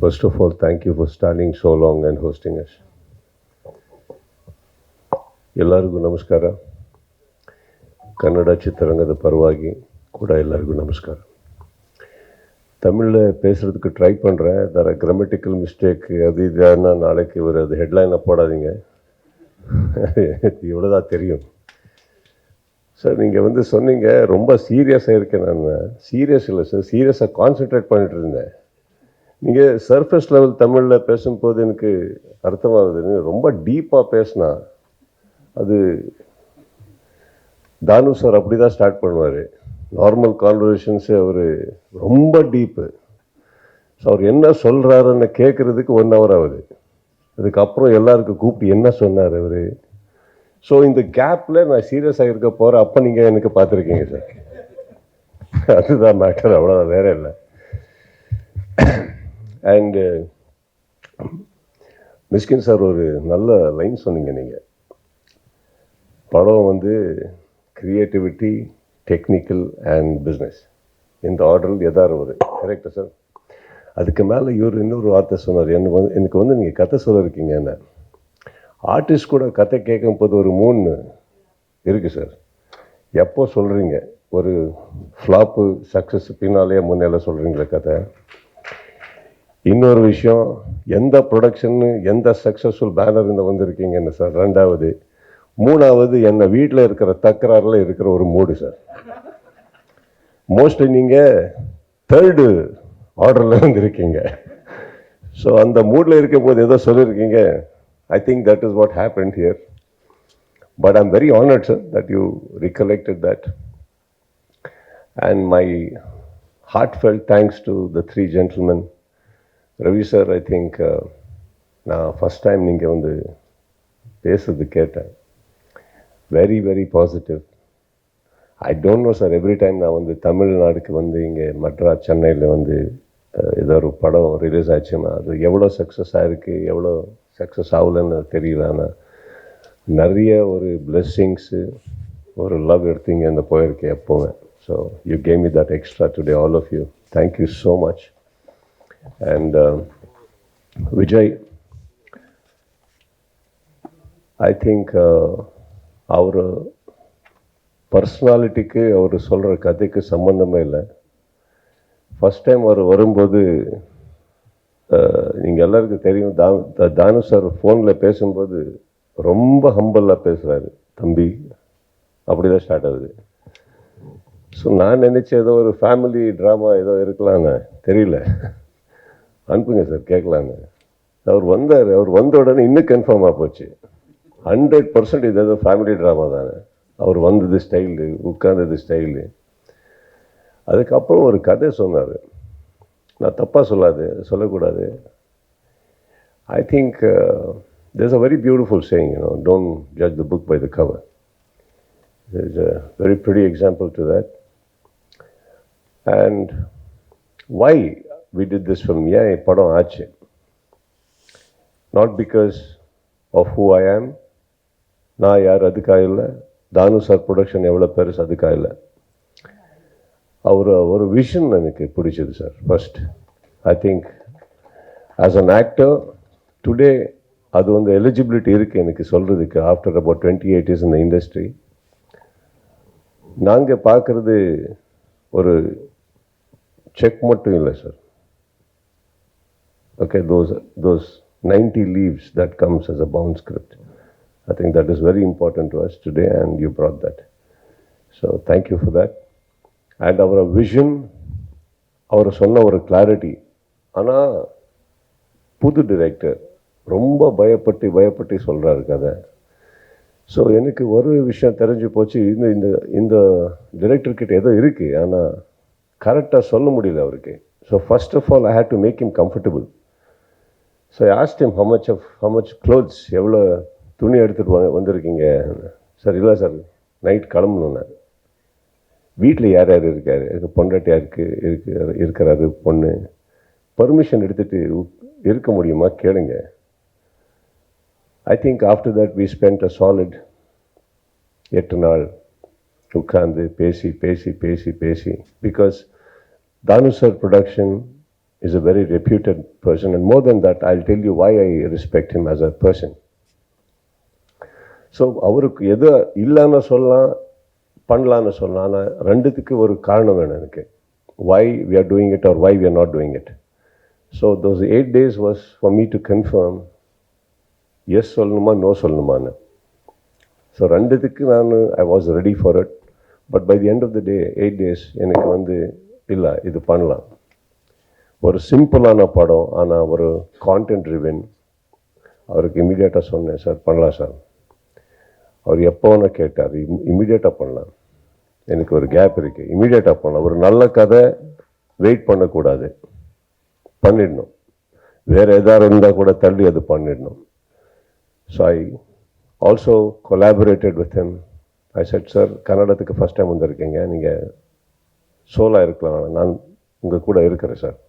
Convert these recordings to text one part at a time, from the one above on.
First of all, thank you for standing so long and hosting us. ಎಲ್ಲರಿಗೂ ನಮಸ್ಕಾರ ಕನ್ನಡ ಚಿತ್ರರಂಗದ ಪರವಾಗಿ ಕೂಡ ಎಲ್ಲರಿಗೂ ನಮಸ್ಕಾರ தமிழில் பேசுகிறதுக்கு ட்ரை பண்ணுறேன் தர கிராமட்டிக்கல் மிஸ்டேக் அது இதுன்னா நாளைக்கு ஒரு அது ஹெட்லைனாக போடாதீங்க இவ்வளோதான் தெரியும் சார் நீங்கள் வந்து சொன்னீங்க ரொம்ப சீரியஸாக இருக்கேன் நான் சீரியஸ் இல்லை சார் சீரியஸாக கான்சென்ட்ரேட் பண்ணிட்டு இருந்தேன் நீங்கள் சர்ஃபேஸ் லெவல் தமிழில் பேசும்போது எனக்கு அர்த்தமாகுது. ரொம்ப டீப்பாக பேசினா அது தானு சார் அப்படி தான் ஸ்டார்ட் பண்ணுவார் நார்மல் கான்வர்சேஷன்ஸே அவர் ரொம்ப டீப்பு ஸோ அவர் என்ன சொல்கிறாருன்னு கேட்குறதுக்கு ஒன் ஹவர் ஆகுது. அதுக்கப்புறம் எல்லாருக்கும் கூப்பிட்டு என்ன சொன்னார் அவர்? ஸோ இந்த கேப்பில் நான் சீரியஸாக இருக்க போகிறேன் அப்போ நீங்கள் எனக்கு பார்த்துருக்கீங்க சார் அதுதான் மேட்டர் அவ்வளோதான் வேற இல்லை. அண்டு uh, மிஸ்கின் சார் ஒரு நல்ல லைன் சொன்னீங்க நீங்கள் படம் வந்து க்ரியேட்டிவிட்டி டெக்னிக்கல் அண்ட் பிஸ்னஸ் இந்த ஆர்டரில் எதாரு ஒரு. கரெக்டா சார் அதுக்கு மேலே இவர் இன்னொரு வார்த்தை சொன்னார். எனக்கு வந்து எனக்கு வந்து நீங்கள் கதை சொல்லியிருக்கீங்க என்ன? ஆர்டிஸ்ட் கூட கதை கேட்கும் போது ஒரு மூணு இருக்குது சார் எப்போ சொல்கிறீங்க ஒரு ஃப்ளாப்பு சக்ஸஸ் பின்னாலேயே முன்னெல்லாம் சொல்கிறீங்களே கதை? இன்னொரு விஷயம் எந்த ப்ரொடக்ஷன்னு எந்த சக்ஸஸ்ஃபுல் பேனர் இந்த வந்திருக்கீங்கன்னு சார் ரெண்டாவது மூணாவது என்னை வீட்டில் இருக்கிற தக்கராறில் இருக்கிற ஒரு மூடு சார் மோஸ்ட்லி நீங்கள் தேர்டு ஆர்டரில் வந்திருக்கீங்க. ஸோ அந்த மூடில் இருக்கும் போது ஏதோ சொல்லியிருக்கீங்க I think that is what happen here but I'm very honoured sir that you recollected that and my heart felt thanks to the three gentlemen Ravi sir I think நான் first time நீங்கள் வந்து பேசுறது கேட்டேன். Very very positive I don't know sir every time நான் வந்து தமிழ்நாடுக்கு வந்து இங்கே மட்ராஸ் சென்னையில் வந்து ஏதோ ஒரு படம் ரிலீஸ் ஆச்சுன்னா அது எவ்வளோ சக்ஸஸ் ஆகிருக்கு எவ்வளோ சக்ஸஸ் ஆகலைன்னு தெரியல ஆனால் நிறைய ஒரு பிளெஸ்ஸிங்ஸு ஒரு லவ் எடுத்தீங்க அந்த போயிருக்கேன் எப்போவுமே. So you came a that extra today all of you thank you so much and Vijay I think அவர் பர்சனாலிட்டிக்கு அவர் சொல்கிற கதைக்கு சம்மந்தமே இல்லை. ஃபஸ்ட் டைம் அவர் வரும்போது நீங்கள் எல்லாருக்கும் தெரியும் தா த- தானு சார் ஃபோனில் பேசும்போது ரொம்ப ஹம்பலாக பேசுகிறாரு தம்பி அப்படி தான் ஸ்டார்ட் ஆகுது. ஸோ நான் நினச்ச ஏதோ ஒரு ஃபேமிலி ட்ராமா ஏதோ இருக்கலான்னு தெரியல. அனுப்புங்க சார் கேட்கலான்னு அவர் வந்தார் அவர் வந்த உடனே இன்னும் கன்ஃபார்மாக போச்சு. ஹண்ட்ரட் பர்சன்ட் இது ஏதோ ஃபேமிலி ட்ராமா தானே. அவர் வந்தது ஸ்டைலு உட்கார்ந்தது ஸ்டைலு அதுக்கப்புறம் ஒரு கதை சொன்னார். நான் தப்பாக சொல்லாது சொல்லக்கூடாது. I think uh, there's a very beautiful saying, you know, don't judge the book by the cover. There's a very pretty example to that. And why we did this film ஏன் படம் ஆச்சு not because of who I am நான் யார் அதுக்காக இல்லை தானு sir production எவ்வளோ பெருசு அதுக்காக இல்லை அவர் ஒரு விஷன் எனக்கு பிடிச்சது sir first I think as an actor today அது வந்து எலிஜிபிலிட்டி இருக்குது எனக்கு சொல்கிறதுக்கு after about twenty eight years இந்த இண்டஸ்ட்ரி நாங்கள் பார்க்குறது ஒரு செக் மட்டும் இல்லை sir okay those those 90 leaves that comes as a bound script. I think that is very important to us today and you brought that. So thank you for that. And our vision அவர் சொன்ன ஒரு clarity ஆனால் புது director ரொம்ப பயப்பட்டு பயப்பட்டு சொல்கிறாரு கதை. ஸோ எனக்கு ஒரு விஷயம் தெரிஞ்சு போச்சு. இந்த இந்த இந்த டிரெக்டர்கிட்ட ஏதோ இருக்குது ஆனால் கரெக்டாக சொல்ல முடியல அவருக்கு. So first of all I had to make him comfortable so I asked him how much of how much எவ்வளோ துணி எடுத்துகிட்டு வந்து வந்திருக்கீங்க? சார் இல்லை சார் நைட் கிளம்பணும் வீட்டில் யார் யார் இருக்கார்? எனக்கு பொண்டாட்டி யாருக்கு இருக்கு இருக்கிறாரு பொண்ணு. பர்மிஷன் எடுத்துகிட்டு இருக்க முடியுமா? கேளுங்க. I think after that we spend a solid எட்டு நாள் உட்கார்ந்து பேசி பேசி பேசி பேசி. Because Thanu sir production is a very reputed person. And more than that, I'll tell you why I respect him as a person. So அவருக்கு எது இல்லைன்னு சொல்லலாம் பண்ணலான்னு சொல்லலாம் ஆனால் ரெண்டுத்துக்கு ஒரு காரணம் வேணும் எனக்கு why we are doing it or why we are not doing it so those eight days was for me to confirm yes சொல்லணுமா நோ சொல்லணுமான்னு ஸோ ரெண்டுத்துக்கு நான் I was ready for it but by the end of the day eight days எனக்கு வந்து இல்லை இது பண்ணலாம் ஒரு சிம்பிளான படம் ஆனால் ஒரு கான்டென்ட் ரிவன் அவருக்கு இமீடியட்டாக சொன்னேன் சார் பண்ணலாம் சார். அவர் எப்போ வேணால் கேட்டார் இமீடியட்டாக பண்ணலாம். எனக்கு ஒரு கேப் இருக்குது இமீடியட்டாக பண்ணலாம். ஒரு நல்ல கதை வெயிட் பண்ணக்கூடாது. பண்ணிடணும். வேறு எதாவது இருந்தால் கூட தள்ளி அது பண்ணிடணும். So I also collaborated with him I said sir கன்னடத்துக்கு first time வந்திருக்கீங்க. நீங்கள் சோலாக இருக்கலாம். நான் உங்கள் கூட இருக்கிறேன் சார்.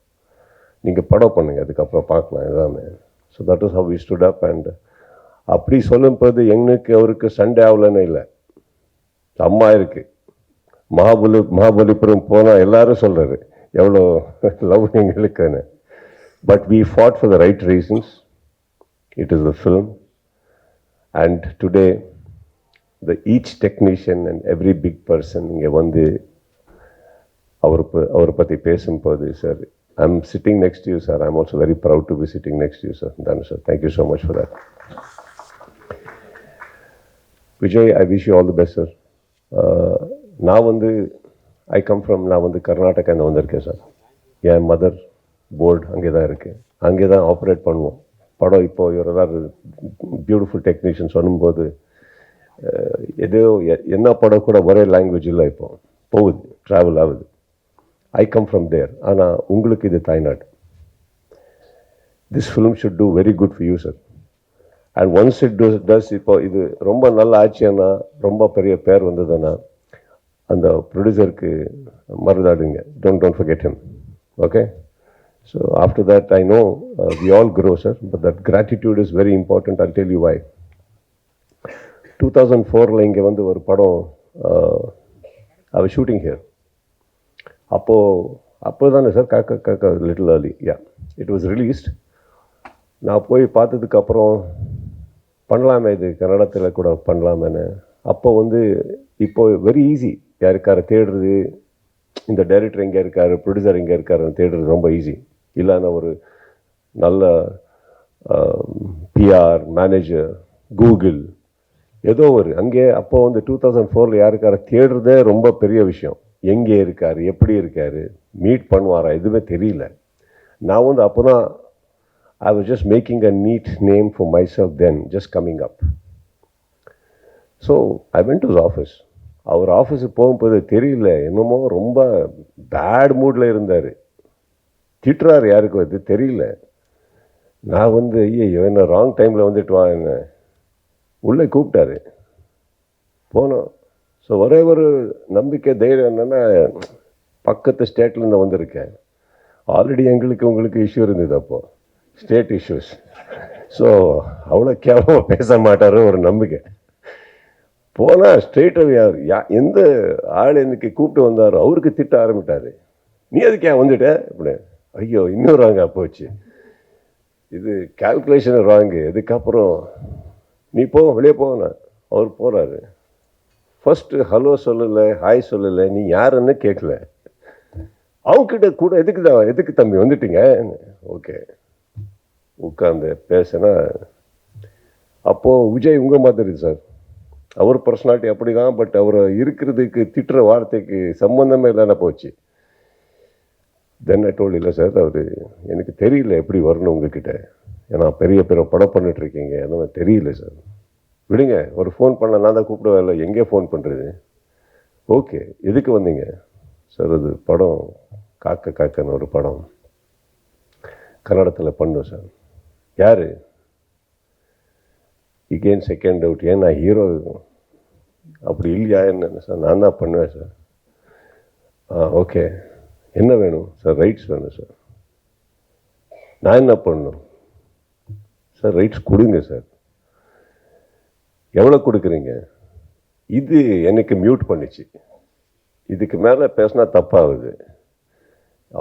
நீங்கள் படம் பண்ணுங்கள் அதுக்கப்புறம் பார்க்கலாம் எல்லாமே. So that is how we stood up and அப்படி சொல்லும்போது எங்களுக்கு அவருக்கு சண்டே ஆகலன்னு இல்லை. அம்மா இருக்குது மகாபலி மகாபலிபுரம் போனால் எல்லாரும் சொல்கிறாரு எவ்வளோ லவ் எங்களுக்குன்னு. But we fought for the right reasons it is the film and today the each technician and every big person இங்கே வந்து அவர் ப- அவரை பற்றி பேசும்போது sir I'm sitting next you sir I'm also very proud to be sitting next you sir sir. Sir thank you so much for that Vijay I wish you all the best sir நான் வந்து I come from நான் வந்து கர்நாடகா இந்த வந்திருக்கேன் sir என் mother board அங்கே தான் இருக்குது அங்கே தான் ஆப்ரேட் பண்ணுவோம் படம் இப்போ ஏதாவது பியூட்டிஃபுல் டெக்னீஷியன் சொல்லும்போது எதோ எ- என்ன படம் கூட ஒரே லாங்குவேஜ் இல்லை இப்போ போகுது ட்ராவல் ஆகுது ஐ கம் ஃப்ரம் தேர் ஆனால் உங்களுக்கு இது தாய்நாடு. This film should do very good for you sir and once it do does இப்போ இது ரொம்ப நல்ல ஆச்சுன்னா ரொம்ப பெரிய பேர் வந்ததுன்னா அந்த ப்ரொடியூசருக்கு மருதாடுங்க don't don't forget him okay so after that I know we all grow sir but that gratitude is very important I'll tell you why. Two thousand ஃபோரில் இங்கே வந்து ஒரு படம் uh, அவ ஷூட்டிங் ஹியர் அப்போது அப்போ தானே சார் காக்கா காக்கா லிட்டில் அலி யா இட் வாஸ் ரிலீஸ்ட் நான் போய் பார்த்ததுக்கப்புறம் பண்ணலாமே இது கன்னடத்தில் கூட பண்ணலாமேன்னு. அப்போ வந்து இப்போ வெரி ஈஸி யாருக்கார தேடுறது இந்த டைரக்டர் எங்கே இருக்கார் ப்ரொடியூசர் எங்கே இருக்காருன்னு தேடுறது ரொம்ப ஈஸி இல்லைன்னா ஒரு நல்ல பிஆர் மேனேஜர் கூகுள் ஏதோ ஒரு. அங்கே அப்போ வந்து டூ தௌசண்ட் ஃபோரில் யாருக்கார தேடுறதே ரொம்ப பெரிய விஷயம். எங்கே இருக்கார் எப்படி இருக்கார் மீட் பண்ணுவாரா எதுவுமே தெரியல. நான் வந்து அப்போ தான் I was just making a neat name for myself then just coming up so I went to office அவர் ஆஃபீஸுக்கு போகும்போது தெரியல என்னமோ ரொம்ப பேட் மூடில் இருந்தார். திட்டுறாரு யாருக்கும் அது தெரியல. நான் வந்து ஐயோ என்ன ராங் டைமில் வந்துட்டு வா என்ன. உள்ளே கூப்பிட்டாரு. போனோம். ஸோ ஒரே ஒரு நம்பிக்கை தைரியம் என்னென்னா பக்கத்து ஸ்டேட்லேருந்து வந்திருக்கேன். ஆல்ரெடி எங்களுக்கு உங்களுக்கு இஷ்யூ இருந்தது அப்போது ஸ்டேட் இஷ்யூஸ் ஸோ அவ்வளோ கேவலமாக பேச மாட்டார் ஒரு நம்பிக்கை. போனால் ஸ்ட்ரெயிட்டாக யார் யா எந்த ஆள் எனக்கு கூப்பிட்டு வந்தாரோ அவருக்கு திட்ட ஆரம்பிட்டார். நீ அதுக்கு ஏன் வந்துட்ட? அப்படி ஐயோ இன்னும் ராங்கா போச்சு. இது கால்குலேஷன் ராங்கு இதுக்கப்புறம் நீ போக வெளியே போகணும் அவர் போகிறாரு ஃபஸ்ட்டு ஹலோ சொல்லலை ஹாய் சொல்லலை நீ யாருன்னு கேட்கல. அவங்கக்கிட்ட கூட எதுக்கு தான் எதுக்கு தம்பி வந்துட்டீங்க? ஓகே. உட்காந்து பேசினா அப்போது விஜய் உங்கள் மாதிரி சார். அவர் பர்சனாலிட்டி அப்படி தான் பட் அவர் இருக்கிறதுக்கு திட்டுற வார்த்தைக்கு சம்மந்தமே இல்லைன்னா போச்சு. தென் ஐ டோல் இல்லை சார் அவர் எனக்கு தெரியல எப்படி வரணும் உங்ககிட்ட. ஏன்னா பெரிய பெரிய படம் பண்ணிட்டு இருக்கீங்க. தெரியல சார் விடுங்க ஒரு ஃபோன் பண்ண நான் தான் கூப்பிடுவேன் இல்லை எங்கே ஃபோன் பண்ணுறது ஓகே எதுக்கு வந்தீங்க? சார் அது படம் காக்க காக்கன்னு ஒரு படம். கன்னடத்தில் பண்ணும் சார் யார்? இகேன் செகண்ட் அவுட் ஏன் நான் ஹீரோ அப்படி இல்லையா என்ன சார் நான் தான் பண்ணுவேன் சார் ஆ ஓகே என்ன வேணும்? சார் ரைட்ஸ் வேணும் சார் நான் என்ன பண்ணணும்? சார் ரைட்ஸ் கொடுங்க சார் எவ்வளோ கொடுக்குறீங்க? இது எனக்கு மியூட் பண்ணிச்சு. இதுக்கு மேலே பேசினா தப்பாகுது.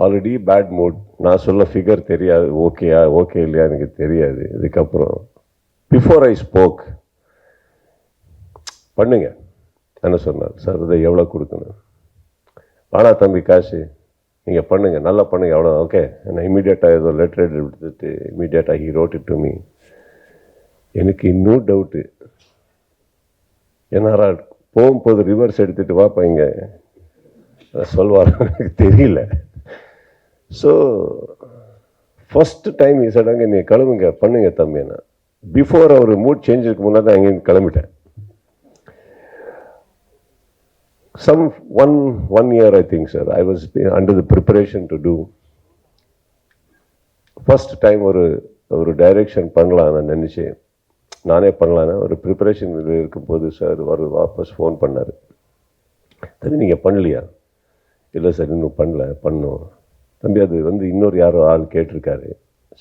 ஆல்ரெடி பேட் மூட் நான் சொல்ல ஃபிகர் தெரியாது. ஓகேயா ஓகே இல்லையா எனக்கு தெரியாது. இதுக்கப்புறம் பிஃபோர் ஐ ஸ்போக் பண்ணுங்க. என்ன சொன்னார்? சார் இதை எவ்வளோ கொடுக்கணும்? வாடா தம்பி காசு. நீங்கள் பண்ணுங்கள் நல்லா பண்ணுங்கள் எவ்வளோ ஓகே நான் இமீடியட்டாக ஏதோ லெட்டர் எடுத்துட்டு இமீடியட்டாக he wrote it to me எனக்கு இன்னும் டவுட்டு ஏன்னா போகும்போது ரிவர்ஸ் எடுத்துகிட்டு வாப்பா இங்கே சொல்வார் எனக்கு தெரியல. ஸோ ஃபஸ்ட் டைம் சடங்க நீ கிளம்புங்க பண்ணுங்க தம்பினா பிஃபோர் அவர் மூட் சேஞ்சுக்கு முன்னாடி அங்கேருந்து கிளம்பிட்டேன். Some one one year I think sir I was under the preparation to do first time ஒரு ஒரு டைரெக்ஷன் பண்ணலாம் நான் நினச்சேன். நானே பண்ணலான்னு ஒரு ப்ரிப்பரேஷன் இருக்கும்போது சார் வர வாபஸ் ஃபோன் பண்ணார். தம்பி நீங்கள் பண்ணலையா? இல்லை சார் இன்னும் பண்ணல பண்ணும். தம்பி அது வந்து இன்னொரு யாரோ ஆள் கேட்டிருக்காரு.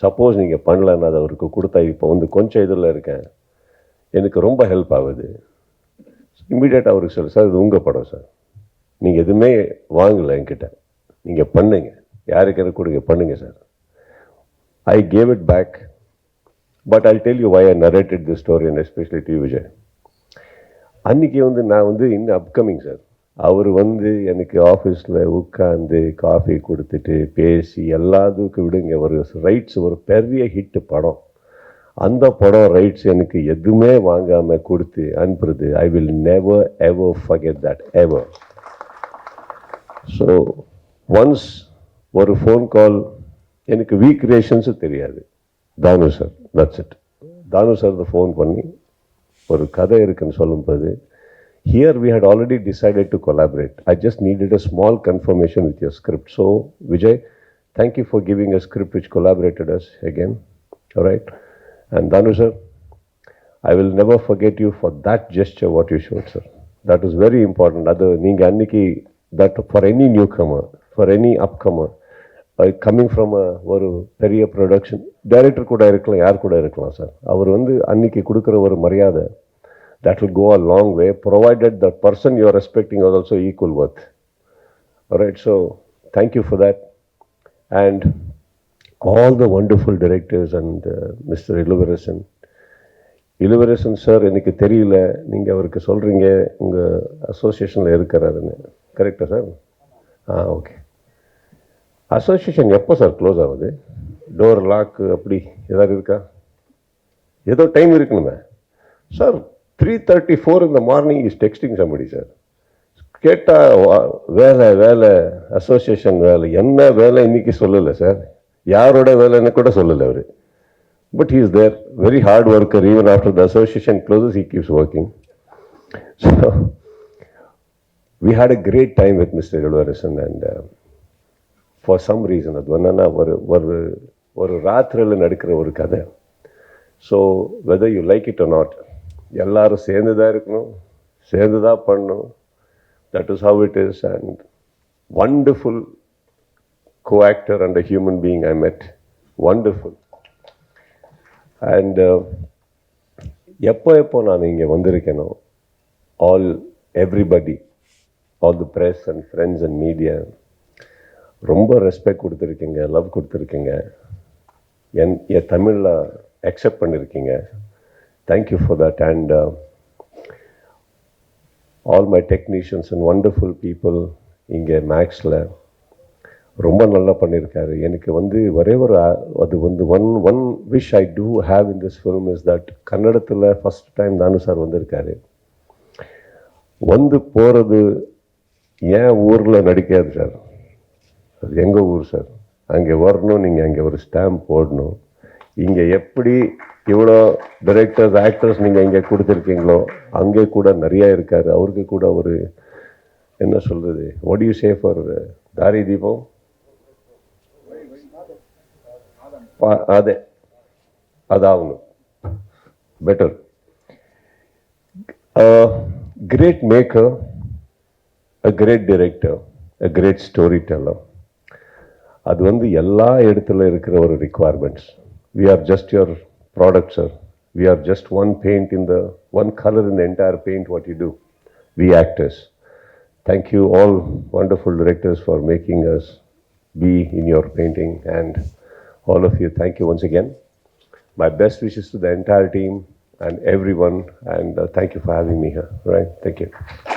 சப்போஸ் நீங்கள் பண்ணலன்னு அதை அவருக்கு கொடுத்தா இப்போ வந்து கொஞ்சம் இதில் இருக்கேன். எனக்கு ரொம்ப ஹெல்ப் ஆகுது. இம்மிடியேட்டாக அவருக்கு சொல்லு. சார் இது உங்கள் படம் சார் நீங்கள் எதுவுமே வாங்கலை என்கிட்ட. நீங்கள் பண்ணுங்க. யாருக்கு கொடுங்க பண்ணுங்கள் sir I gave it back but I tell you why I narrated the story and especially the Vijay அன்றைக்கி வந்து நான் வந்து இன்னும் அப்கமிங் சார் அவர் வந்து எனக்கு ஆஃபீஸில் உட்காந்து காஃபி கொடுத்துட்டு பேசி எல்லாத்துக்கும் விடுங்க. ஒரு ரைட்ஸ் ஒரு பெரிய ஹிட்டு படம். அந்த படம் ரைட்ஸ் எனக்கு எதுவுமே வாங்காமல் கொடுத்து அனுப்புறது. I will never ever forget that ever so once ஒரு ஃபோன் கால் எனக்கு வீக் ரேஷன்ஸும் தெரியாது. Thanu sir that's it Thanu sir phone பண்ணி ஒரு கதை இருக்குன்னு சொல்லும்போது here we had already decided to collaborate I just needed a small confirmation with your script so vijay thank you for giving a script which collaborated us again all right and danu sir i will never forget you for that gesture what you showed sir that was very important அது நீங்க அன்னைக்கு that for any newcomer for any upcomer I coming from ஒரு பெரிய production director கூட இருக்கலாம் யார் கூட இருக்கலாம் சார் அவர் வந்து அன்னைக்கு கொடுக்குற ஒரு மரியாதை that will go a long way provided that person you're respecting are also equal worth right so thank you for that and all the wonderful directors and mister Ilavarasan Ilavarasan sir எனக்கு தெரியல நீங்கள் அவருக்கு சொல்கிறீங்க உங்கள் அசோசியேஷனில் இருக்கிறாருன்னு கரெக்டாக sir ஆ okay association எப்போ சார் க்ளோஸ் ஆகுது? டோர் லாக்கு அப்படி ஏதாவது இருக்கா? ஏதோ டைம் இருக்கணுமே. சார் த்ரீ தேர்ட்டி ஃபோர் இந்த morning is texting somebody sir கேட்டால் வேலை வேலை அசோசியேஷன் வேலை. என்ன வேலை இன்னைக்கு சொல்லலை சார் யாரோட வேலைன்னு கூட சொல்லலை அவர். But he is there very hard worker even after the association closes he keeps working so we had a great time with mister Ilavarasan and for some reason அது என்னென்னா ஒரு ஒரு ஒரு ராத்திரியில் நடக்கிற ஒரு கதை. So whether you like it or not எல்லோரும் சேர்ந்து தான் இருக்கணும் சேர்ந்து தான் பண்ணணும். That is how it is and wonderful co actor and a human being I met wonderful and எப்போ எப்போ நான் இங்கே வந்திருக்கேனோ all everybody all the press and friends and media ரொம்ப ரெஸ்பெக்ட் கொடுத்துருக்கீங்க லவ் கொடுத்துருக்கீங்க. என் என் தமிழில் அக்செப்ட் பண்ணியிருக்கீங்க thank you for that and all my technicians and wonderful people இங்கே மேக்ஸில் ரொம்ப நல்லா பண்ணியிருக்காரு எனக்கு வந்து ஒரே ஒரு அது வந்து one one wish I do have in this film is that கன்னடத்தில் ஃபஸ்ட் டைம் தானு சார் வந்திருக்காரு. வந்து போகிறது ஏன் ஊரில் நடிக்காது சார் அது எங்கள் ஊர் சார்? அங்கே வரணும் நீங்கள் அங்கே ஒரு ஸ்டாம்ப் போடணும். இங்கே எப்படி இவ்வளோ டைரக்டர்ஸ் ஆக்டர்ஸ் நீங்கள் இங்கே கொடுத்துருக்கீங்களோ அங்கே கூட நிறையா இருக்கார். அவருக்கு கூட ஒரு என்ன சொல்கிறது what do you ஃபார் தாரி தீபம் பா- அதே அதாகணும் better great maker a great director a great story teller அது வந்து எல்லா இடத்துல இருக்கிற ஒரு requirements we are just your product sir we are just one paint in the one colour in the entire paint what you do we actors thank you all wonderful directors for making us be in your painting. And all of you, thank you once again. My best wishes to the entire team and everyone. And uh, thank you for having me here. Right? Thank you.